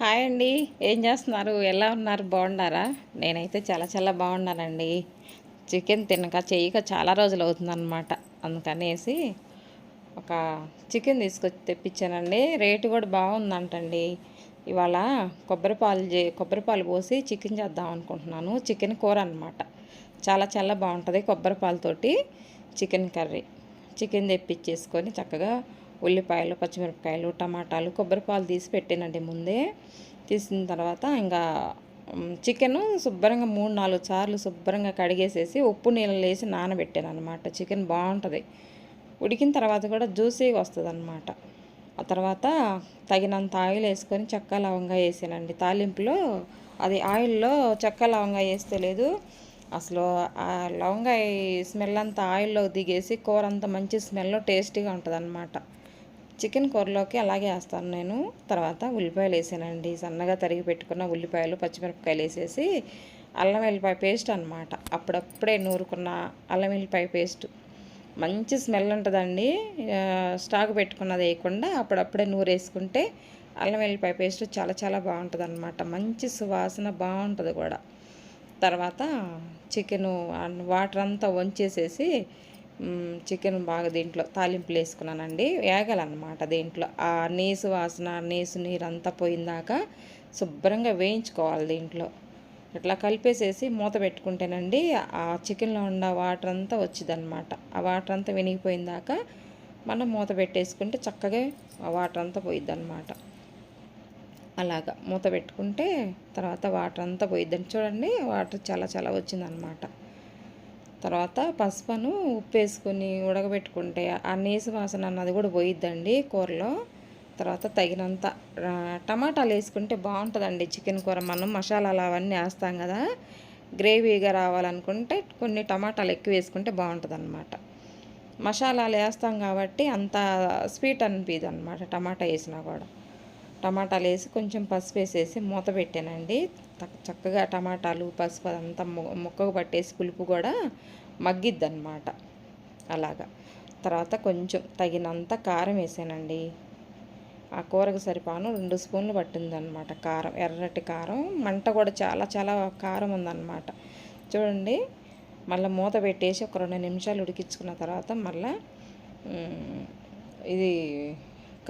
Hi అండి. ఏం చేస్తున్నారు? ఎలా ఉన్నారు? బాగున్నారా? నేనైతే చాలా చాలా బాగున్నానండి. చికెన్ తినక చేయక చాలా రోజులు అవుతుందన్నమాట. అందుకనేసి ఒక చికెన్ తీసుకొచ్చి తెప్పించానండి. రేటు కూడా బాగుందంటండి. ఇవాళ కొబ్బరి పాలు చే కొబ్బరి పాలు పోసి చికెన్ చేద్దాం అనుకుంటున్నాను. చికెన్ కూర అనమాట చాలా చాలా బాగుంటుంది కొబ్బరి పాలతోటి చికెన్ కర్రీ. చికెన్ తెప్పించేసుకొని చక్కగా ఉల్లిపాయలు పచ్చిమిరపకాయలు టమాటాలు కొబ్బరి పాలు తీసి పెట్టానండి ముందే. తీసిన తర్వాత ఇంకా చికెన్ శుభ్రంగా మూడు నాలుగు సార్లు శుభ్రంగా కడిగేసేసి ఉప్పు నీళ్ళు వేసి నానబెట్టాను అనమాట చికెన్ బాగుంటుంది. ఉడికిన తర్వాత కూడా జ్యూసీగా వస్తుంది అనమాట ఆ తర్వాత తగినంత ఆయిల్ వేసుకొని చెక్క లవంగా వేసానండి. తాలింపులో అది ఆయిల్లో చెక్క లవంగా వేస్తే లేదు. అసలు ఆ లవంగా స్మెల్ అంతా ఆయిల్లో దిగేసి కూర అంతా మంచి స్మెల్ టేస్టీగా ఉంటుంది అనమాట చికెన్ కూరలోకి అలాగే వేస్తాను నేను. తర్వాత ఉల్లిపాయలు వేసానండి. సన్నగా తరిగి పెట్టుకున్న ఉల్లిపాయలు పచ్చిమిరపకాయలు వేసేసి అల్లం వెల్లిపాయ పేస్ట్ అనమాట అప్పుడప్పుడే నూరుకున్న అల్లం వెల్లిపాయ పేస్ట్. మంచి స్మెల్ ఉంటుందండి. స్టాక్ పెట్టుకున్నది వేయకుండా అప్పుడప్పుడే నూరేసుకుంటే అల్లం వెల్లిపాయ పేస్ట్ చాలా చాలా బాగుంటుంది అనమాట మంచి సువాసన బాగుంటుంది కూడా. తర్వాత చికెను వాటర్ అంతా వంచేసేసి చికెన్ బాగా దీంట్లో తాలింపులు వేసుకున్నానండి. వేగాలన్నమాట దీంట్లో. ఆ నీసు వాసన నీసు నీరు అంతా పోయిందాక శుభ్రంగా వేయించుకోవాలి దీంట్లో. ఇట్లా కలిపేసేసి మూత పెట్టుకుంటేనండి ఆ చికెన్లో ఉన్న వాటర్ అంతా వచ్చిందనమాట ఆ వాటర్ అంతా వినిగిపోయిందాక మనం మూత పెట్టేసుకుంటే చక్కగా ఆ వాటర్ అంతా పోయిద్ది అనమాట అలాగా మూత పెట్టుకుంటే తర్వాత వాటర్ అంతా పోయిద్దని చూడండి వాటర్ చాలా చాలా వచ్చిందనమాట తర్వాత పసుపును ఉప్పు వేసుకొని ఉడకబెట్టుకుంటే ఆ నీసు వాసన అన్నది కూడా పోయిద్దండి కూరలో. తర్వాత తగినంత టమాటాలు వేసుకుంటే బాగుంటుందండి చికెన్ కూర. మనం మసాలాలు అవన్నీ వేస్తాం కదా గ్రేవీగా రావాలనుకుంటే కొన్ని టమాటాలు ఎక్కువ వేసుకుంటే బాగుంటుంది అనమాట మసాలాలు వేస్తాం కాబట్టి అంత స్వీట్ అనిపించదు అనమాట టమాటా వేసినా కూడా. టమాటాలు వేసి కొంచెం పసుపు వేసేసి మూత పెట్టానండి. చక్కగా టమాటాలు పసుపు అదంతా ముక్కకు పట్టేసి పులుపు కూడా మగ్గిద్ది అనమాట అలాగా. తర్వాత కొంచెం తగినంత కారం వేసానండి. ఆ కూరకు సరిపాను రెండు స్పూన్లు పట్టిందనమాట కారం ఎర్రటి కారం. మంట కూడా చాలా చాలా కారం ఉందన్నమాట. చూడండి మళ్ళీ మూత పెట్టేసి ఒక రెండు నిమిషాలు ఉడికించుకున్న తర్వాత మళ్ళీ ఇది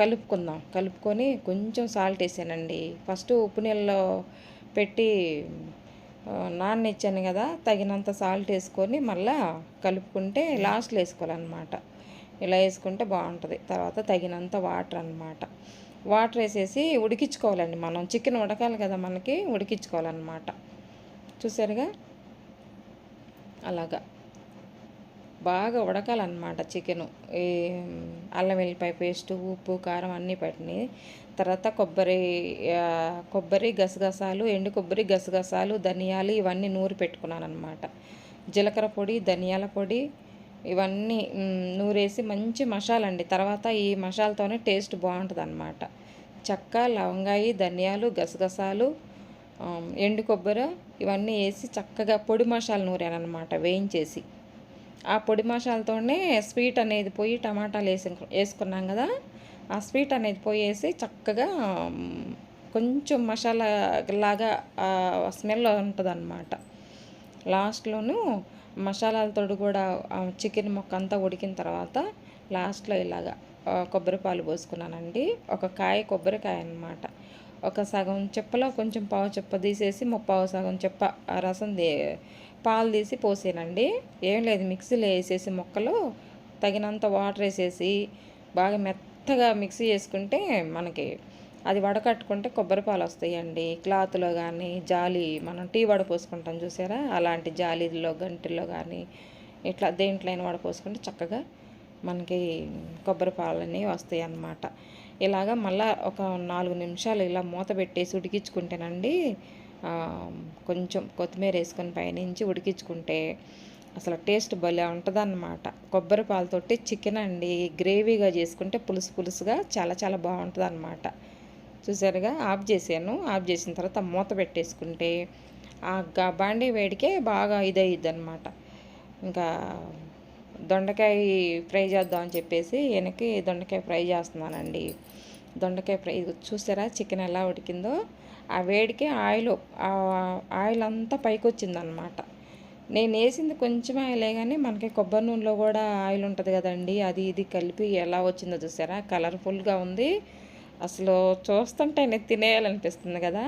కలుపుకుందాం. కలుపుకొని కొంచెం సాల్ట్ వేసానండి. ఫస్ట్ ఉప్పు నీళ్ళలో పెట్టి నాన్నిచ్చాను కదా తగినంత సాల్ట్ వేసుకొని మళ్ళీ కలుపుకుంటే లాస్ట్లో వేసుకోవాలన్నమాట. ఇలా వేసుకుంటే బాగుంటుంది. తర్వాత తగినంత వాటర్ అనమాట వాటర్ వేసేసి ఉడికించుకోవాలండి మనం. చికెన్ ఉడకాలి కదా మనకి ఉడికించుకోవాలన్నమాట. చూసారుగా? అలాగా. బాగా ఉడకాలన్నమాట చికెను. ఈ అల్లం వెల్లిపాయ పేస్టు ఉప్పు కారం అన్నీ పట్టినాయి తర్వాత కొబ్బరి కొబ్బరి గసగసాలు ఎండు కొబ్బరి గసగసాలు ధనియాలు ఇవన్నీ నూరి పెట్టుకున్నాను అనమాట జీలకర్ర పొడి ధనియాల పొడి ఇవన్నీ నూరేసి మంచి మసాలండి. తర్వాత ఈ మసాలతోనే టేస్ట్ బాగుంటుంది అనమాట చెక్క లవంగాయి ధనియాలు గసగసాలు ఎండు కొబ్బరి ఇవన్నీ వేసి చక్కగా పొడి మసాలా నూరాను అనమాట వేయించేసి. ఆ పొడి మసాలతోనే స్వీట్ అనేది పోయి టమాటాలు వేసి వేసుకున్నాం కదా ఆ స్వీట్ అనేది పోయేసి చక్కగా కొంచెం మసాలా లాగా స్మెల్ ఉంటుంది అనమాట లాస్ట్లోనూ మసాలాలతో కూడా చికెన్ మొక్క అంతా ఉడికిన తర్వాత లాస్ట్లో ఇలాగా కొబ్బరి పాలు పోసుకున్నానండి. ఒక కాయ కొబ్బరికాయ అనమాట ఒక సగం చెప్పలో కొంచెం పావు చెప్ప తీసేసి ముప్పావు సగం చెప్ప రసం పాలు తీసి పోసానండి ఏం లేదు మిక్సీలో వేసేసి మొక్కలు తగినంత వాటర్ వేసేసి బాగా మెత్తగా మిక్సీ చేసుకుంటే మనకి అది వడకట్టుకుంటే కొబ్బరి పాలు వస్తాయండి. క్లాత్లో కానీ జాలి మనం టీ వడపోసుకుంటాం చూసారా? అలాంటి జాలీలో గంటిలో కానీ ఇట్లా దేంట్లో అయిన వడ వడపోసుకుంటే చక్కగా మనకి కొబ్బరి పాలన్నీ వస్తాయి అన్నమాట ఇలాగ మళ్ళీ ఒక నాలుగు నిమిషాలు ఇలా మూత పెట్టేసి ఉడికించుకుంటేనండి కొంచెం కొత్తిమీర వేసుకొని పైనుంచి ఉడికించుకుంటే అసలు టేస్ట్ భలే ఉంటుందన్నమాట. కొబ్బరి పాలతోటి చికెన్ అండి గ్రేవీగా చేసుకుంటే పులుసు పులుసుగా చాలా చాలా బాగుంటుంది అన్నమాట చూసారుగా? ఆఫ్ చేసాను ఆఫ్ చేసిన తర్వాత మూత పెట్టేసుకుంటే ఆ బాండీ వేడికే బాగా ఇదయ్యిద్ది అనమాట ఇంకా దొండకాయ ఫ్రై చేద్దాం అని చెప్పేసి వెనక్కి దొండకాయ ఫ్రై చేస్తున్నానండి. దొండకాయ ఫ్రై. చూసారా? చికెన్ ఎలా ఉడికిందో? ఆ వేడికి ఆయిల్ ఆయిల్ అంతా పైకి వచ్చిందనమాట నేను వేసింది కొంచెం ఆయిలే కానీ మనకి కొబ్బరి నూనెలో కూడా ఆయిల్ ఉంటుంది కదండి అది ఇది కలిపి ఎలా వచ్చిందో చూసారా? కలర్ఫుల్గా ఉంది. అసలు చూస్తుంటే నేను తినేయాలనిపిస్తుంది కదా?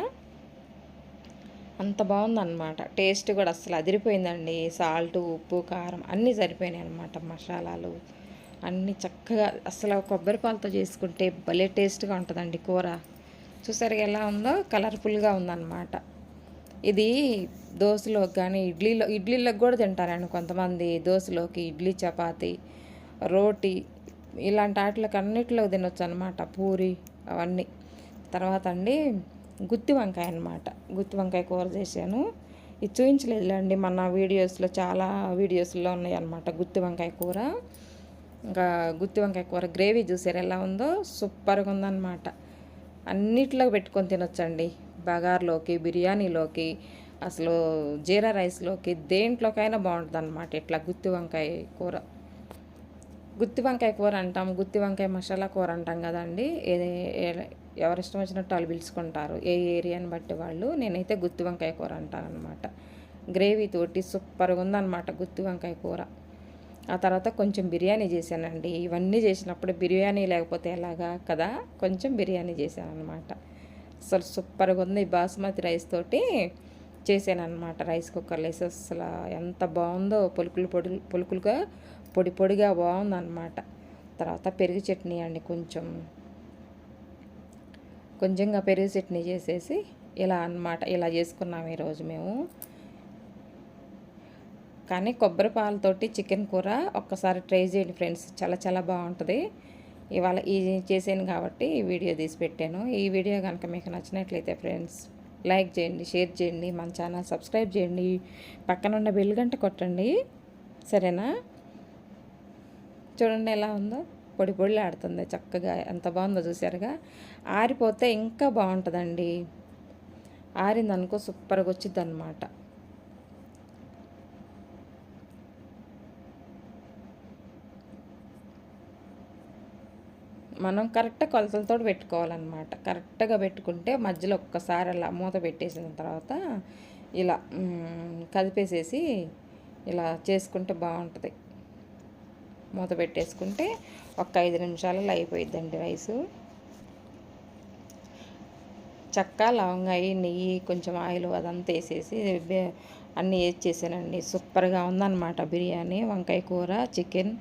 అంత బాగుందన్నమాట టేస్ట్ కూడా అసలు అదిరిపోయిందండి. సాల్ట్ ఉప్పు కారం అన్నీ సరిపోయినాయి అనమాట మసాలాలు. అన్నీ చక్కగా అసలు కొబ్బరి పాలతో చేసుకుంటే భలే టేస్ట్గా ఉంటుందండి కూర. చూసారు ఎలా ఉందో? కలర్ఫుల్గా ఉందన్నమాట. ఇది దోశలో కానీ ఇడ్లీలో ఇడ్లీలోకి కూడా తింటారండి కొంతమంది. దోశలోకి ఇడ్లీ చపాతి రోటీ ఇలాంటి వాటిలోకి అన్నిటిలో తినొచ్చు అనమాట పూరి అవన్నీ. తర్వాత అండి గుత్తి వంకాయ అనమాట గుత్తి వంకాయ కూర చేశాను. ఇది చూపించలేదులేండి మన వీడియోస్లో చాలా వీడియోస్లో ఉన్నాయి అనమాట గుత్తి వంకాయ కూర. ఇంకా గుత్తి వంకాయ కూర గ్రేవీ చూసారు ఎలా ఉందో సూపర్గా ఉందన్నమాట. అన్నిట్లో పెట్టుకొని తినొచ్చండి. బగార్లోకి బిర్యానీలోకి అసలు జీరా రైస్లోకి దేంట్లోకైనా బాగుంటుంది అనమాట ఇట్లా గుత్తి వంకాయ కూర. గుత్తి వంకాయ కూర అంటాం గుత్తి వంకాయ మసాలా కూర అంటాం కదండి. ఎవరిష్టం వచ్చినట్టు వాళ్ళు పిలుచుకుంటారు. ఏ ఏరియాని బట్టి వాళ్ళు. నేనైతే గుత్తి వంకాయ కూర అంటాను అనమాట గ్రేవీ తోటి సూపర్గా ఉందన్నమాట గుత్తి వంకాయ కూర. ఆ తర్వాత కొంచెం బిర్యానీ చేశానండి. ఇవన్నీ చేసినప్పుడు బిర్యానీ లేకపోతే ఎలాగా కదా? కొంచెం బిర్యానీ చేశానమాట అసలు సూపర్గా ఉంది. బాస్మతి రైస్ తోటి చేశానమాట రైస్ కుక్కర్లో వేసి అసలు ఎంత బాగుందో. పొలుకులు పొడి పొలుకులుగా పొడి పొడిగా బాగుందన్నమాట. తర్వాత పెరుగు చట్నీ అండి కొంచెం. కొంచెంగా పెరుగు చట్నీ చేసేసి ఇలా అనమాట ఇలా చేసుకున్నాము ఈరోజు మేము. కానీ కొబ్బరి పాలతోటి చికెన్ కూర ఒక్కసారి ట్రై చేయండి ఫ్రెండ్స్. చాలా చాలా బాగుంటుంది. ఇవాళ ఈ చేసాను కాబట్టి ఈ వీడియో తీసి పెట్టాను. ఈ వీడియో కనుక మీకు నచ్చినట్లయితే ఫ్రెండ్స్ లైక్ చేయండి షేర్ చేయండి మన ఛానల్ సబ్స్క్రైబ్ చేయండి. పక్కన ఉన్న బెల్ గంట కొట్టండి. సరేనా? చూడండి ఎలా ఉందో. పొడి పొడి ఆడుతుంది. చక్కగా ఎంత బాగుందో చూసారుగా ఆరిపోతే ఇంకా బాగుంటుందండి. ఆరిందనుకో సూపర్గా వచ్చింది అనమాట మనం కరెక్ట్ కొలతలతో పెట్టుకోవాలన్నమాట. కరెక్ట్గా పెట్టుకుంటే మధ్యలో ఒక్కసారి అలా మూత పెట్టేసిన తర్వాత ఇలా కదిపేసేసి ఇలా చేసుకుంటే బాగుంటుంది. మూత పెట్టేసుకుంటే ఒక ఐదు నిమిషాలలో అయిపోయిద్దండి రైసు. చక్క లవంగాయి నెయ్యి కొంచెం ఆయిల్ అదంతా వేసేసి అన్నీ వేసేసానండి. సూపర్గా ఉందన్నమాట బిర్యానీ వంకాయ కూర చికెన్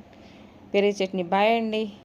పెరుగు చట్నీ. బాయ్ అండి.